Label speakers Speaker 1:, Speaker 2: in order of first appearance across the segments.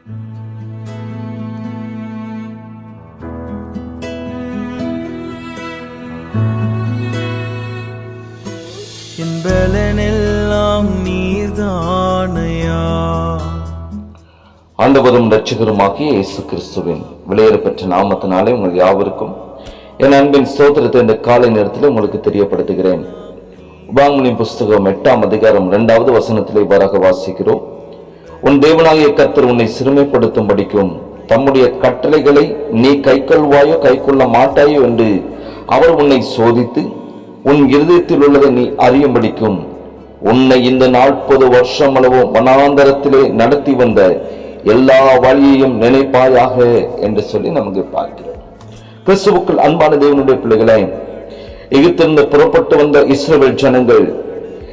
Speaker 1: என் பலனெல்லாம்
Speaker 2: ஆண்டவரும் ரட்சகருமாகிய இயேசு கிறிஸ்துவின் வெளியேறப்பெற்ற நாமத்தினாலே உங்கள் யாவருக்கும் என் அன்பின் ஸ்தோத்திரத்தை இந்த காலை நேரத்தில் உங்களுக்கு தெரியப்படுத்துகிறேன். உபாங்கலின் புஸ்தகம் எட்டாம் அதிகாரம் இரண்டாவது வசனத்திலே இவ்வாறாக வாசிக்கிறோம். உன் தேவனாகிய கத்தர் உன்னை சிறுமைப்படுத்தும் படிக்கும் தம்முடைய கட்டளைகளை நீ கைக்கொள்வாயோ கைக்கொள்ள மாட்டாயோ என்று அவர் உன்னை சோதித்து உன் இருதயத்தில் உள்ளதை நீ அறியும்படிக்கும் உன்னை இந்த நாற்பது வருஷம் அளவு வனாந்தரத்திலே நடத்தி வந்த எல்லா வழியையும் நினைப்பாயாக என்று சொல்லி நமக்கு பார்க்கிறோம். கிறிஸ்துவுக்குள் அன்பான தேவனுடைய பிள்ளைகளை எகிப்திலிருந்து புறப்பட்டு வந்த இஸ்ரேல் ஜனங்கள்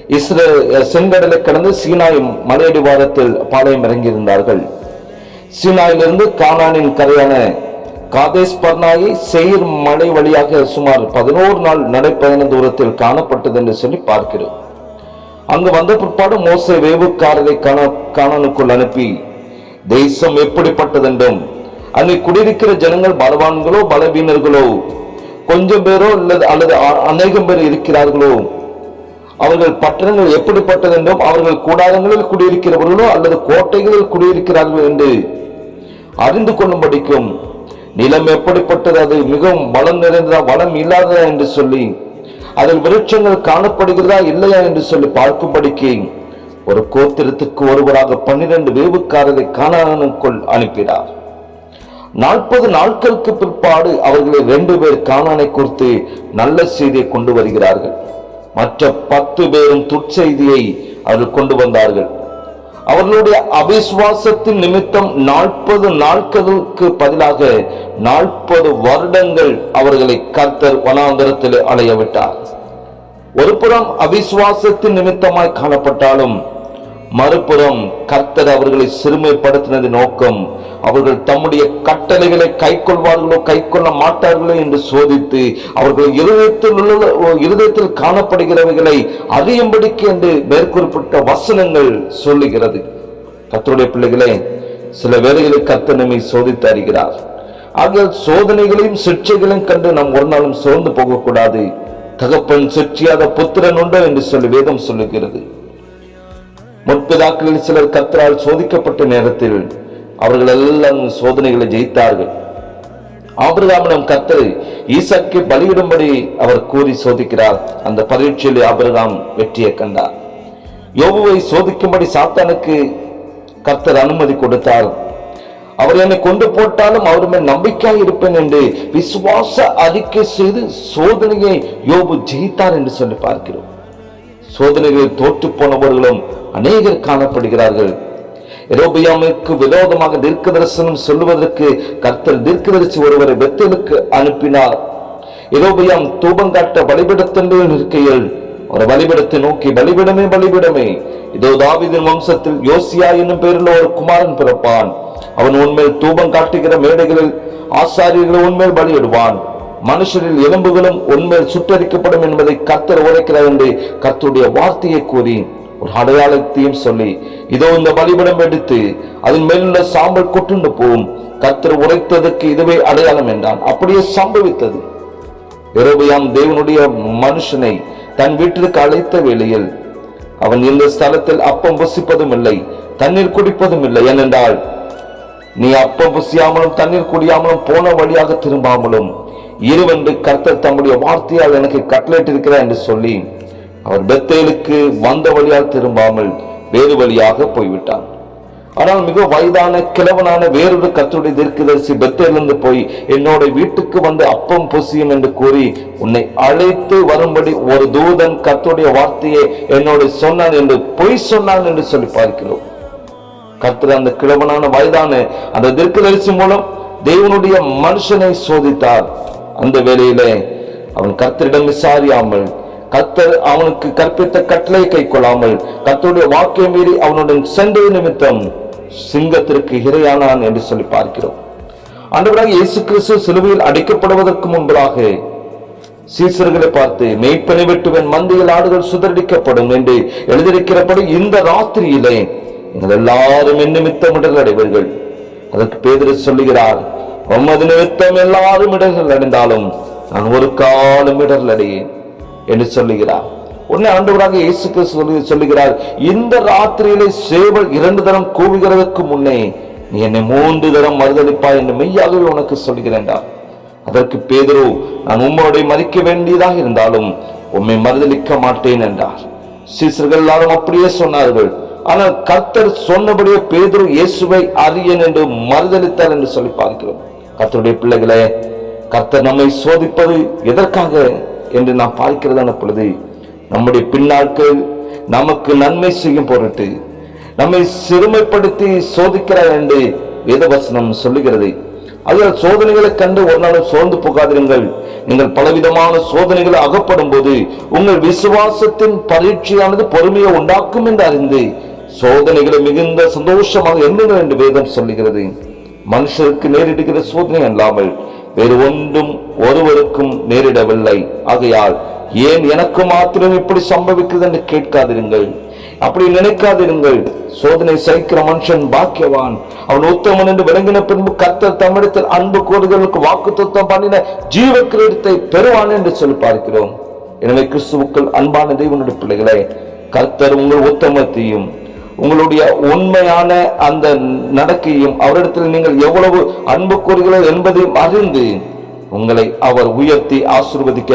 Speaker 2: இஸ்ரே செங்கடலை கடந்து சீனாய் மலையடிவாரத்தில் பாளையம் இறங்கியிருந்தார்கள். சீனாயிலிருந்து கானானின் கரையான காதேஸ் பர்னாயை செயிர் மலை வழியாக சுமார் பதினோரு நாள் நடைப்பயண தூரத்தில் காணப்பட்டது என்று சொல்லி பார்க்கிறோம். அங்கு வந்த பிற்பாடு மோசை வேவுக்காரரை காண காணனுக்குள் அனுப்பி தேசம் எப்படிப்பட்டதென்றும் அங்கே குடியிருக்கிற ஜனங்கள் பலவான்களோ பலவீனர்களோ கொஞ்சம் பேரோ அல்லது அல்லது அ- அநேகம் பேர் இருக்கிறார்களோ அவர்கள் பட்டணங்கள் எப்படிப்பட்டதென்றும் அவர்கள் கூடாரங்களில் குடியிருக்கிறவர்களோ அல்லது கோட்டைகளில் குடியிருக்கிறார்களோ என்று அறிந்து கொள்ளும்படிக்கும் நிலம் எப்படிப்பட்டது அது மிகவும் வளம் நிறைந்ததா வளம் இல்லாததா என்று சொல்லி அதில் விருட்சங்கள் காணப்படுகிறதா இல்லையா என்று சொல்லி பார்க்கும்படிக்கு ஒரு கோத்திரத்துக்கு ஒருவராக பன்னிரண்டு வேவுக்காரரை காணானுக்குள் அனுப்பினார். நாற்பது நாட்களுக்கு பிற்பாடு அவர்களை ரெண்டு பேர் காணானை குறித்து நல்ல செய்தியை கொண்டு வருகிறார்கள். மற்ற பத்து பேரும் துற்செய்தியை அது கொண்டு வந்தார்கள். அவர்களுடைய அவிசுவாசத்தின் நிமித்தம் நாற்பது நாட்களுக்கு பதிலாக நாற்பது வருடங்கள் அவர்களை கர்த்தர் வனாந்தரத்தில் அலைய விட்டார். ஒரு புறம் அவிசுவாசத்தின் நிமித்தமாய் காணப்பட்டாலும் மறுபுறம் கர்த்தர் அவர்களை சிறுமைப்படுத்தினது நோக்கம். அவர்கள் தம்முடைய கட்டளைகளை கை கொள்வார்களோ கைக்கொள்ள மாட்டார்களோ என்று சோதித்து அவர்கள் இருதயத்தில் உள்ள இருதயத்தில் காணப்படுகிறவைகளை அறியும்படிக்கு என்று மேற்குறிப்பிட்ட வசனங்கள் சொல்லுகிறது. கத்தருடைய பிள்ளைகளே சில வேளைகளை கர்த்தர் நம்மை சோதித்து அறிகிறார். ஆகிய சோதனைகளையும் சிக்ஷைகளையும் கண்டு நாம் ஒரு நாளும் சோர்ந்து போகக்கூடாது. தகப்பன் சிற்றியாத புத்திரன் உண்டோ என்று சொல்லி வேதம் சொல்லுகிறது. முற்பிதாக்களில் சிலர் கர்த்தரால் சோதிக்கப்பட்ட நேரத்தில் அவர்கள் எல்லாம் சோதனைகளை ஜெயித்தார்கள். ஆபிரகாமிடம் கர்த்தர் ஈசாக்கை பலியிடும்படி அவர் கூறி சோதிக்கிறார். அந்த பரீட்சையில் ஆபிரகாம் வெற்றியை கண்டார். யோபுவை சோதிக்கும்படி சாத்தானுக்கு கர்த்தர் அனுமதி கொடுத்தார். அவர் என்னை கொண்டு போட்டாலும் அவர் மேல் நம்பிக்கையாக இருப்பேன் என்று விசுவாச அறிக்கை செய்து சோதனையை யோபு ஜெயித்தார் என்று சொல்லி பார்க்கிறோம். சோதனைகளில் தோற்று போனவர்களும் அநேகர் காணப்படுகிறார்கள். எரோபியாமுக்கு விரோதமாக தீர்க்க தரிசனம் சொல்லுவதற்கு கர்த்தர் தீர்க்கதரிசி ஒருவரை பெத்தலுக்கு அனுப்பினார். எரோபியாம் தூபம் காட்ட பலிபிடத்தென்று இருக்கையில் ஒரு பலிபிடத்தை நோக்கி பலிபிடமே பலிபிடமே. இதோ தாவிதின் வம்சத்தில் யோசியா என்னும் பெயரில் ஒரு குமாரன் பிறப்பான். அவன் உண்மையில் தூபம் காட்டுகிற மேடைகளில் ஆசாரியர்கள் உண்மையில் பலியிடுவான். மனுஷரில் எலும்புகளும் உண்மையில் சுட்டரிக்கப்படும் என்பதை கர்த்தர் உரைக்கிறார் என்று கர்த்தருடைய வார்த்தையை கூறி ஒரு அடையாளத்தையும் சொல்லி இதோ இந்த பலிபடம் எடுத்து அதன் மேலுள்ள சாம்பல் கொட்டுண்டு போகும். கர்த்தர் உரைத்ததற்கு இதுவே அடையாளம் என்றான். அப்படியே சம்பவித்தது. எரோபியாம் தேவனுடைய மனுஷனை தன் வீட்டிற்கு அழைத்த வேளையில் அவன் இந்த ஸ்தலத்தில் அப்பம் புசிப்பதும் இல்லை தண்ணீர் குடிப்பதும் இல்லை. ஏனென்றால் நீ அப்பம் புசியாமலும் தண்ணீர் குடியாமலும் போன வழியாக திரும்பாமலும் இருவென்று கர்த்தர் தம்முடைய வார்த்தையால் எனக்கு கட்டளையிட்டிருக்கிறார் என்று சொல்லி அவர் பெத்தேலுக்கு வந்த வழியால் திரும்பாமல் வேறு வழியாக போய்விட்டார் ஆனால் மிக வயதான கிழவனான வேறொரு கத்துடைய தீர்க்கதரிசி பெத்தேலிருந்து போய் என்னோட வீட்டுக்கு வந்து அப்பம் புசியும் என்று கூறி உன்னை அழைத்து வரும்படி ஒரு தூதன் கத்துடைய வார்த்தையை என்னோட சொன்னான் என்று பொய் சொன்னான் என்று சொல்லி பார்க்கிறோம். கர்த்தர் அந்த கிழவனான வயதான அந்த தீர்க்கதரிசி மூலம் தேவனுடைய மனுஷனை சோதித்தார். அந்த வேளையிலே அவன் கர்த்தரிடம் விசாரியாமல் கத்தர் அவனுக்கு கற்பித்த கட்டளை கை கொள்ளாமல் கத்தருடைய வாக்கியம் மீறி அவனுடன் சென்றது நிமித்தம் சிங்கத்திற்கு இரையானான் என்று சொல்லி பார்க்கிறோம். ஆண்டவராக இயேசு கிறிஸ்து சிலுவையில் அடைக்கப்படுவதற்கு முன்பதாக சீசர்களை பார்த்து மெய்ப்பனை வெட்டுவன் மந்தையில் ஆடுகள் சுதறடிக்கப்படும் என்று எழுதியிருக்கிறபடி இந்த ராத்திரியிலே நீங்கள் எல்லாரும் என் நிமித்தம் இடர்கள் அடைவீர்கள். அதற்கு பேதர் சொல்லுகிறார் உமது நிமித்தம் எல்லாரும் இடர்கள் அடைந்தாலும் நான் ஒரு காலம் இடர்கள் அடையேன். என்று சொல்லுகிறார். உடனே ஆண்டவராக இயேசு சொல்லி சொல்லுகிறார் இந்த ராத்திரியிலே சேவல் இரண்டு தரம் கூவுகிறதற்கு முன்னே நீ என்னை மூன்று தரம் மறுதளிப்பாய் என்று மெய்யாகவே உனக்கு சொல்கிறேன்டா. அதற்கு பேதுரு நான் உம்மோடைய மதிக்க வேண்டியதாக இருந்தாலும் உம்மை மறுதளிக்க மாட்டேன் என்றார். சீசர்கள் எல்லாரும் அப்படியே சொன்னார்கள். ஆனால் கர்த்தர் சொன்னபடியே பேதுரு இயேசுவை அறியன் என்று மறுதளித்தார் என்று சொல்லி பார்க்கிறோம். கர்த்தருடைய பிள்ளைகளே கர்த்தர் நம்மை சோதிப்பது எதற்காக? என்று நாம் பார்க்கிறதான பொழுது நம்முடைய பின்னாட்கள் நமக்கு நன்மை செய்யும் பொருட்டு நம்மை சிறுமைப்படுத்தி சோதிக்கிறார் என்று வேதவசனம் சொல்லுகிறது. அதில் சோதனைகளை கண்டு ஒரு நாளும் சோர்ந்து போகாதிருங்கள். நீங்கள் பலவிதமான சோதனைகளை அகப்படும் போது உங்கள் விசுவாசத்தின் பரீட்சையானது பொறுமையை உண்டாக்கும் என்று அறிந்து சோதனைகளை மிகுந்த சந்தோஷமாக எண்ணுங்கள் என்று வேதம் சொல்லுகிறது. மனுஷருக்கு நேரிடுகிற சோதனை அல்லாமல் வேறு ஒன்றும் ஒருவருக்கும் நேரிடவில்லை. ஆகையால் ஏன் எனக்கு மாத்திரம் இப்படி சம்பவிக்குது என்று கேட்காதிருங்கள். அப்படி நினைக்காதிருங்கள். சோதனை சகிக்கிற மனுஷன் பாக்கியவான். அவன் உத்தமன் என்று விளங்கின பின்பு கர்த்தர் தமிழத்தில் அன்பு கோடுகளுக்கு வாக்கு தத்துவம் பண்ணின ஜீவ கிரீடத்தை பெறுவான் என்று சொல்லி பார்க்கிறோம். எனவே கிறிஸ்துவுக்கள் அன்பான தெய்வனுடைய பிள்ளைகளே கர்த்தர் உங்கள் உத்தமத்தையும் உங்களுடைய உண்மையான அந்த நடக்கையும் அவரிடத்தில் நீங்கள் எவ்வளவு அன்பு கூறுகிறோம் என்பதையும் அறிந்து உங்களை அவர் உயர்த்தி ஆசிர்வதிக்க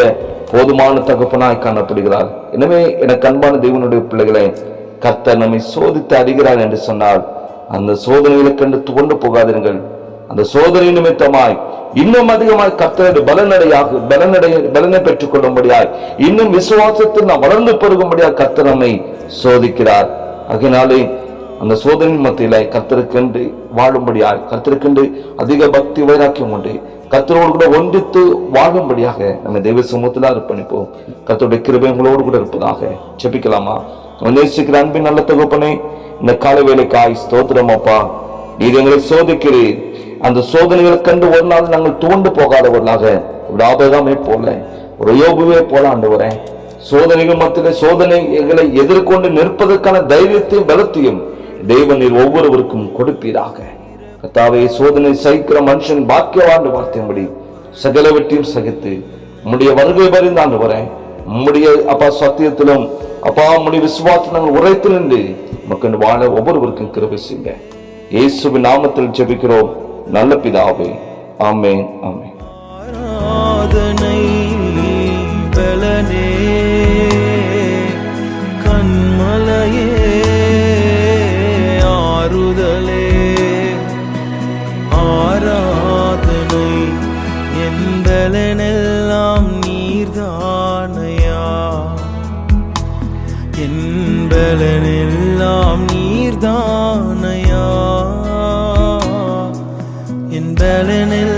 Speaker 2: போதுமான தகப்பனாய் காணப்படுகிறார். எனவே எனக்கு அன்பான தேவனுடைய பிள்ளைகளை கர்த்தர் நம்மை சோதித்து அறிகிறார் என்று சொன்னால் அந்த சோதனைகளை கண்டு துவண்டு போகாதீர்கள் அந்த சோதனை நிமித்தமாய் இன்னும் அதிகமாய் கர்த்தருடைய பலனடையாக பலனடைய பலனை பெற்றுக் கொள்ளும்படியாய் இன்னும் விசுவாசத்தில் நாம் வளர்ந்து பெருகும்படியாக கர்த்தர் நம்மை சோதிக்கிறார். அதனாலே அந்த சோதனை மத்தியில கர்த்தருக்கென்று வாழும்படியாய் கர்த்தருக்கென்று அதிக பக்தி வைராக்கியம் உண்டு. கத்தரோடு கூட ஒன்றித்து வாழும்படியாக நம்ம தெய்வ சமூகத்தில் அர்ப்பணிப்போம். கத்தருடைய கிருபை உங்களோடு கூட இருப்பதாக செபிக்கலாமா நேசிக்கிற அன்பின் நல்ல தகுப்பனை இந்த கால வேலைக்காய் ஸ்தோத்திரம் அப்பா. நீர் எங்களை சோதிக்கிறீர். அந்த சோதனைகளை கண்டு ஒரு நாள் நாங்கள் தூண்டு போகாதவர்களாக ஒரு ஆபகமே போல ஒரு யோகுவே போல ஆண்டவரேன் சோதனைகள் மத்தியிலே சோதனைகளை எதிர்கொண்டு நிற்பதற்கான தைரியத்தையும் பலத்தையும் தெய்வ நீர் ஒவ்வொருவருக்கும் கொடுப்பீராக. கத்தாவை சோதனை சகிக்கிற மனுஷன் பாக்கியவாண்டு வார்த்தையும்படி சகலவற்றையும் சகித்து உம்முடைய வருகை வரைந்தாண்டு வரேன் உம்முடைய அப்பா சத்தியத்திலும் அப்பா உம்முடைய விசுவாசத்தில் நாங்கள் உரைத்து நின்று மக்கள் வாழ ஒவ்வொருவருக்கும் கிருபை செய்யுங்க. இயேசுவின் நாமத்தில் ஜெபிக்கிறோம். நல்ல பிதாவே. ஆமேன் ஆமேன்.
Speaker 1: ஆராதனை darling,